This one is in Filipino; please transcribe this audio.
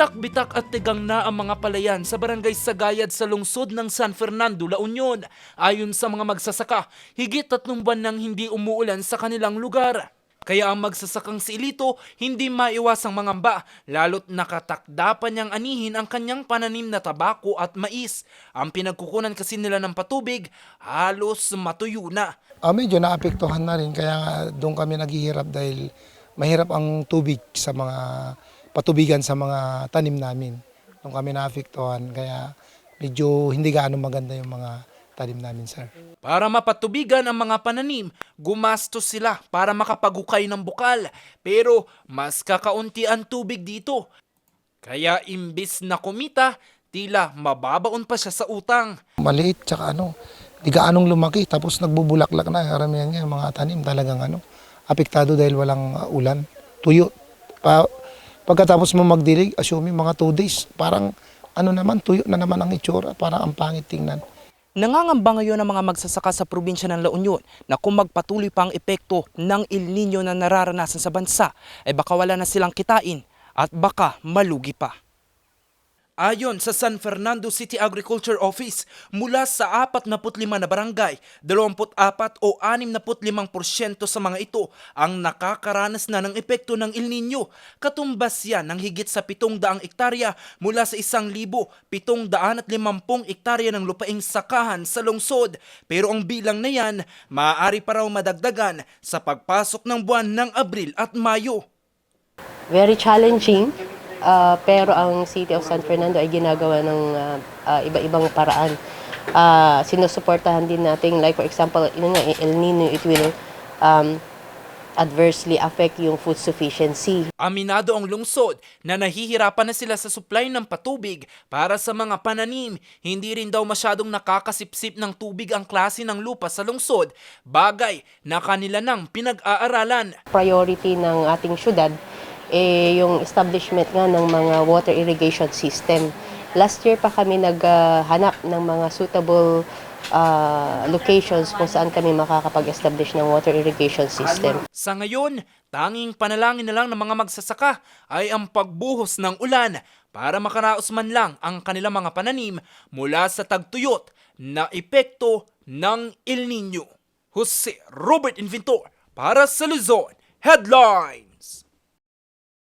Bitak-bitak at tigang na ang mga palayan sa barangay Sagayad sa lungsod ng San Fernando, La Union. Ayon sa mga magsasaka, higit tatlong buwan nang hindi umuulan sa kanilang lugar. Kaya ang magsasakang si Ilito hindi maiwasang mangamba lalo't nakatakda pa niyang anihin ang kanyang pananim na tabako at mais. Ang pinagkukunan kasi nila ng patubig halos matuyo na. Ah, medyo naapektuhan na rin kaya nga doon kami naghihirap dahil mahirap ang tubig sa mga patubigan sa mga tanim namin. Doon kami naapektuhan kaya medyo hindi gaano maganda yung mga tanim namin, sir. Para mapatubigan ang mga pananim, gumastos sila para makapagukay ng bukal. Pero mas kakaunti ang tubig dito. Kaya imbis na kumita, tila mababaon pa siya sa utang. Maliit tsaka ano, di gaanong lumaki tapos nagbubulaklak na. Karamihan yung mga tanim talagang ano, apektado dahil walang uh, ulan. Tuyo. Pa, pagkatapos mo magdilig, assuming mga 2 days, parang ano naman, tuyo na naman ang itsura. Parang ang pangit tingnan. Nangangamba ngayon ang mga magsasaka sa probinsya ng La Union na kung magpatuloy pa ang epekto ng El Nino na nararanasan sa bansa, ay baka wala na silang kitain at baka malugi pa. Ayon sa San Fernando City Agriculture Office, mula sa 45 na barangay, 24 o 65% sa mga ito ang nakakaranas na ng epekto ng El Nino. Katumbas yan ng higit sa 700 ektarya mula sa 1,750 ektarya ng lupaing sakahan sa lungsod. Pero ang bilang na yan, maaari pa raw madagdagan sa pagpasok ng buwan ng Abril at Mayo. very challenging. Ah, pero ang City of San Fernando ay ginagawa ng ah, ah, iba-ibang paraan. Ah, sinusuportahan din natin, like for example, yun nga, El Nino, it will um, adversely affect yung food sufficiency. Aminado ang lungsod na nahihirapan na sila sa supply ng patubig para sa mga pananim. Hindi rin daw masyadong nakakasipsip ng tubig ang klase ng lupa sa lungsod, bagay na kanila nang pinag-aaralan. Priority ng ating syudad eh, yung establishment nga ng mga water irrigation system. Last year pa kami naghanap ng mga suitable ah, locations kung saan kami makakapag-establish ng water irrigation system. Sa ngayon, tanging panalangin na lang ng mga magsasaka ay ang pagbuhos ng ulan para makaraos man lang ang kanilang mga pananim mula sa tagtuyot na epekto ng El Nino. Jose Robert Inventor para sa Luzon Headline!